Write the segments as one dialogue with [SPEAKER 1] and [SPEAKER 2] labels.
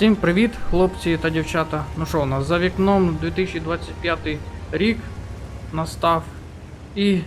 [SPEAKER 1] Всім привіт, хлопці та дівчата. Ну що, у нас за вікном 2025 рік настав. І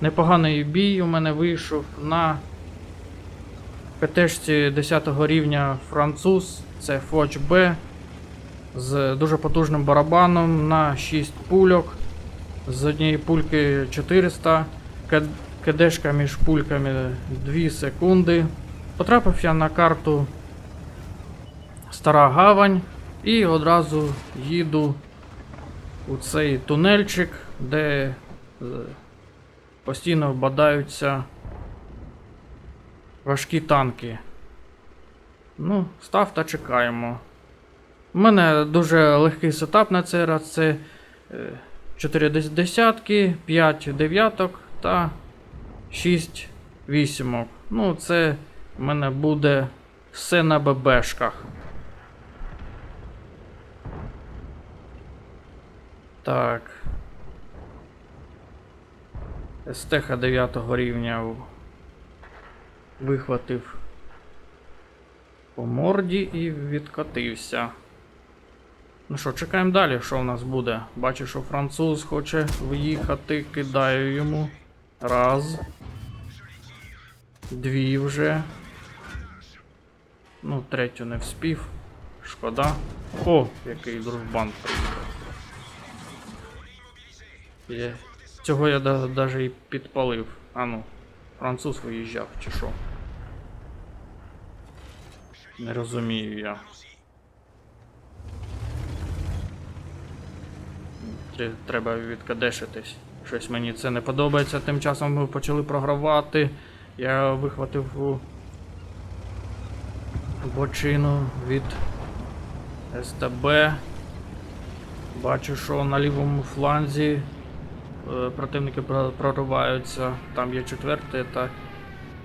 [SPEAKER 1] непоганий бій у мене вийшов на ПТшці 10 рівня француз. Це Фоч Б з дуже потужним барабаном на 6 пульок. З однієї пульки 400. К- КДшка між пульками 2 секунди. Потрапив я на карту Стара Гавань і одразу їду у цей тунельчик, де е, постійно бадаються важкі танки. Ну, став та чекаємо. У мене дуже легкий сетап на цей раз. Це 4 десятки, 5 дев'яток та 6 вісімок. Ну, це в мене буде все на ББшках. Так. СТХ 9 рівня вихватив по морді і відкотився. Ну що, чекаємо далі, що в нас буде. Бачу, що француз хоче виїхати, кидаю йому. Раз. Дві вже. Ну, третю не вспів. Шкода. О, який дружбан приїхав. Я... Цього я даже і підпалив. А ну, француз виїжджав, чи що? Не розумію я. Треба відкадешитись. Щось мені це не подобається. Тим часом ми почали програвати. Я вихватив бочину від СТБ. Бачу, що на лівому фланзі противники прориваються. Там є четвертий та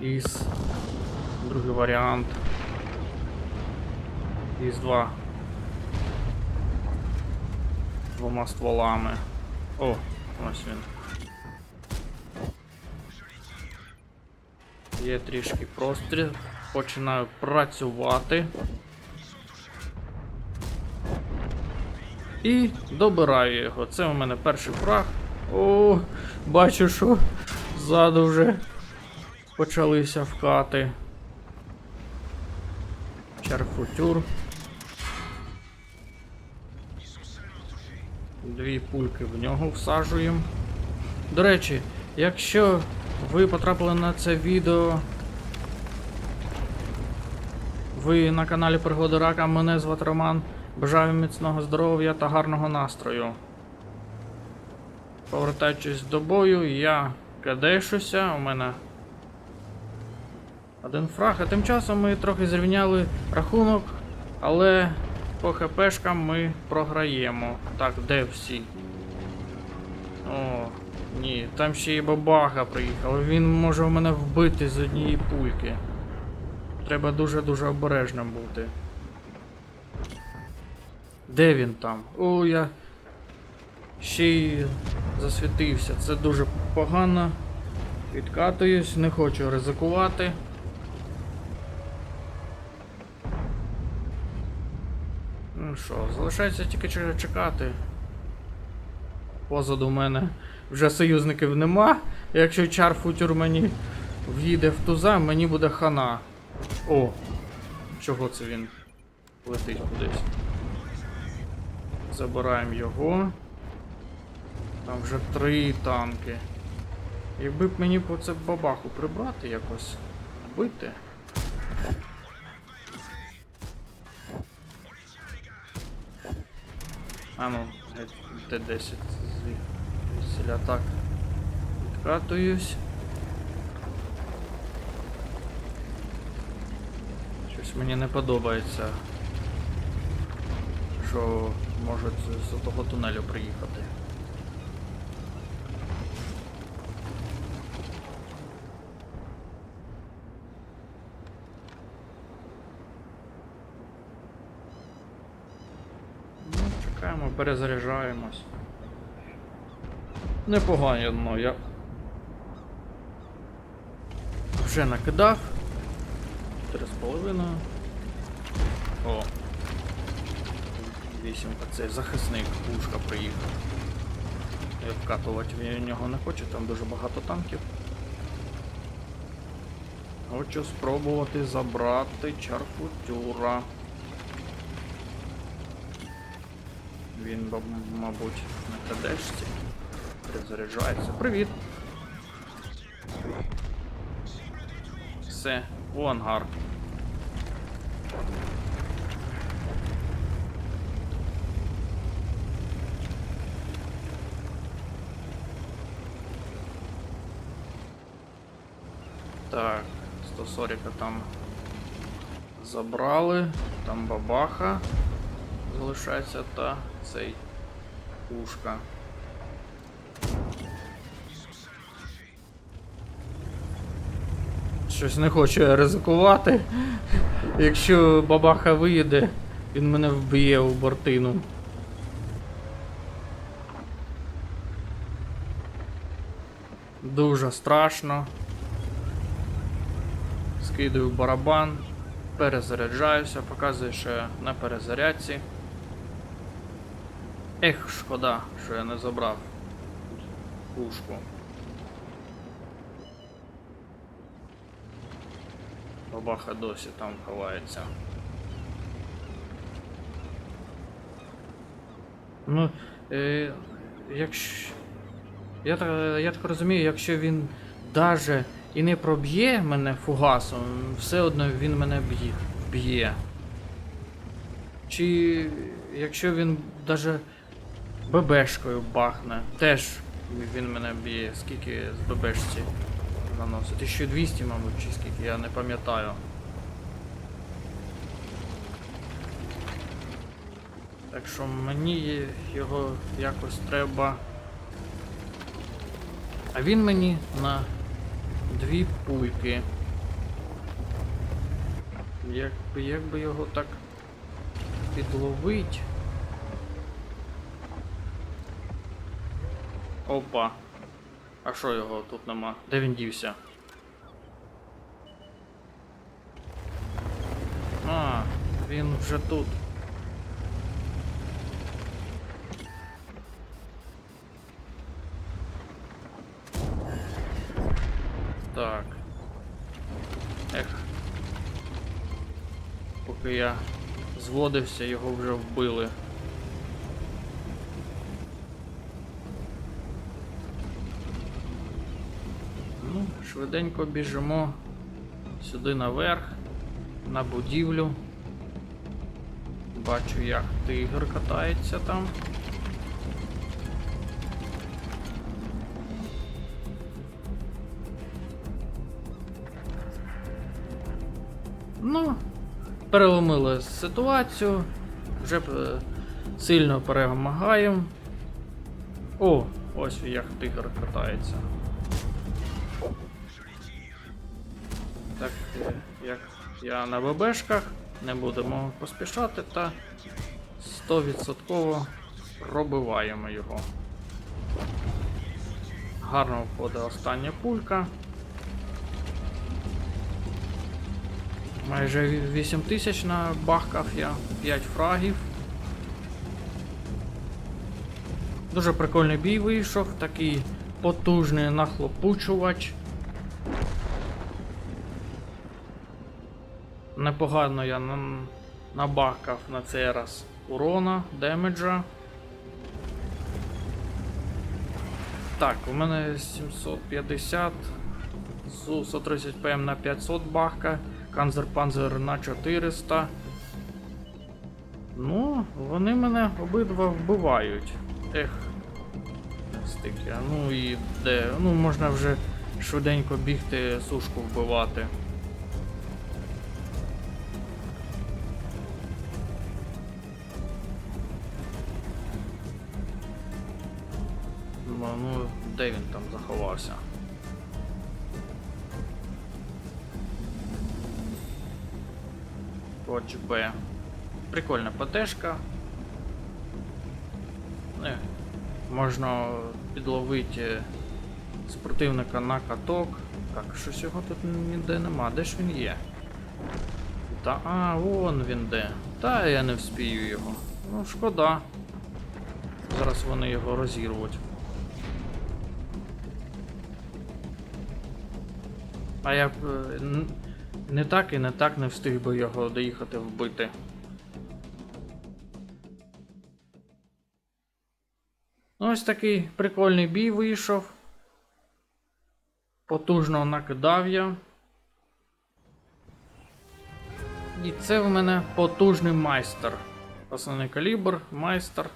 [SPEAKER 1] ІС. Другий варіант. ІС 2. Двома стволами. О, ось він. Є трішки простріл. Починаю працювати. І добираю його. Це у мене перший фраг. О, бачу, що ззаду вже почалися вкати. Чарфутюр. Дві пульки в нього всаджуємо. До речі, якщо ви потрапили на це відео. Ви на каналі Пригоди Рака, мене звати Роман. Бажаю міцного здоров'я та гарного настрою. Повертаючись до бою, я кадешуся, у мене один фраг, а тим часом ми трохи зрівняли рахунок, але по хпшкам ми програємо. Так, де всі? О, ні, там ще і бабага приїхав. Він може в мене вбити з однієї пульки. Треба дуже-дуже обережним бути. Де він там? О, я ще й засвітився. Це дуже погано. Відкатуюсь, не хочу ризикувати. Ну що, залишається тільки че- чекати. Позаду мене вже союзників нема. Якщо чарфутюр мені в'їде в туза, мені буде хана. О! Чого це він летить кудись? Забираємо його. Там вже три танки. Якби б мені по це бабаху прибрати якось. Вбити. А ну, Т-10 звідсіля так. Відкатуюсь. Щось мені не подобається. Що можуть з того тунелю приїхати. Ну, чекаємо, перезаряджаємось. Непогано, я вже накидав. 4,5. О, Вісімка, це захисник, пушка приїхав. Я вкатувати в нього не хочу, там дуже багато танків. Хочу спробувати забрати чаркутюра. Він, мабуть, на кадешці. Перезаряджається. Привіт! Все, у ангар. Так, 140 там забрали, там бабаха залишається та цей пушка. Щось не хочу ризикувати. Якщо бабаха виїде, він мене вб'є у бортину. Дуже страшно. Скидаю барабан, перезаряджаюся, показую, що на перезарядці. Ех, шкода, що я не забрав пушку. Бабаха досі там ховається. Ну, е, якщо. Я так, я так розумію, якщо він даже і не проб'є мене фугасом, все одно він мене б'є. Чи якщо він даже ББшкою бахне, теж він мене б'є. Скільки з ББшці наносить? 1200, мабуть, чи скільки, я не пам'ятаю. Так що мені його якось треба. А він мені на дві пульки. Як би, як би його так підловить. Опа. А що його тут нема? Де він дівся? А, він вже тут. Так. Ех. Поки я зводився, його вже вбили. Ну, швиденько біжимо сюди наверх, на будівлю. Бачу, як тигр катається там. Ну, переломили ситуацію, вже е, сильно перемагаємо. О, ось як тигр катається. Так, е, як я на ББшках, не будемо поспішати та 100% пробиваємо його. Гарно входить остання пулька. Майже 8 тисяч на бахкав я 5 фрагів. Дуже прикольний бій вийшов, такий потужний нахлопучувач. Непогано я на, набахкав на цей раз урона, демеджа. Так, у мене 750, Су 130 ПМ на 500 бахка, Канзер-Панзер на 400. Ну, вони мене обидва вбивають. Ех. Стики. Ну і де. Ну, можна вже швиденько бігти, сушку вбивати. Де він там заховався? Хоч Б. Прикольна ПТшка. Не. Можна підловити спортивника на каток. Так, щось його тут ніде нема. Де ж він є? Та, а, вон він де. Та я не вспію його. Ну, шкода. Зараз вони його розірвуть. А я е, не так і не так не встиг би його доїхати вбити. Ось такий прикольний бій вийшов. Потужно накидав я. І це в мене потужний майстер. Основний калібр, майстер.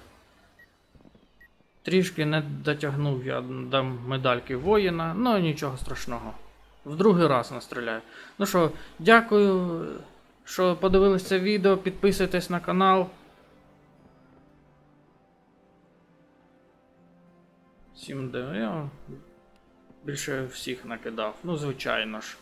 [SPEAKER 1] Трішки не дотягнув я до медальки воїна, ну нічого страшного. В другий раз настріляю. Ну що, дякую, що подивилися це відео. Підписуйтесь на канал. Сім де я більше всіх накидав. Ну, звичайно ж.